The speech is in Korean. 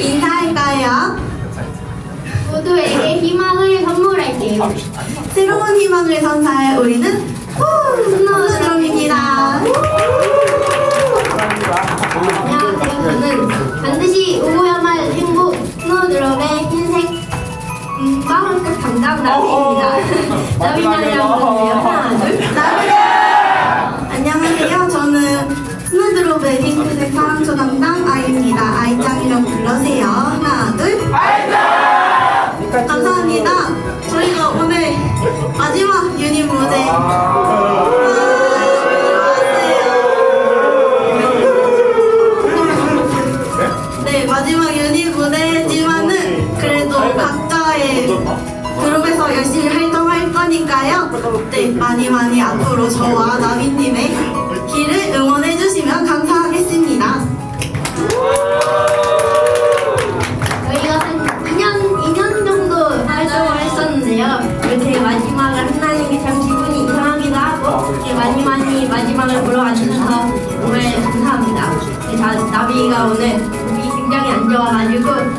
인사할까요? 모두에게 희망을 선물할게요. 새로운 희망을 선사할 우리는 스노우드럼입니다. 안녕하세요. 저는 반드시 오고야말 행복 스노드럼의 흰색 음, 빵원급 담당 나비입니다. 나비나이라고 감사합니다. 저희가 오늘 마지막 유닛 무대 네, 마지막 유닛 무대지만은 그래도 각자의 그룹에서 열심히 활동할 거니까요. 네, 많이 많이 앞으로 저와 나비님의 길을 응원 나비가 오늘 몸이 굉장히 안 좋아가지고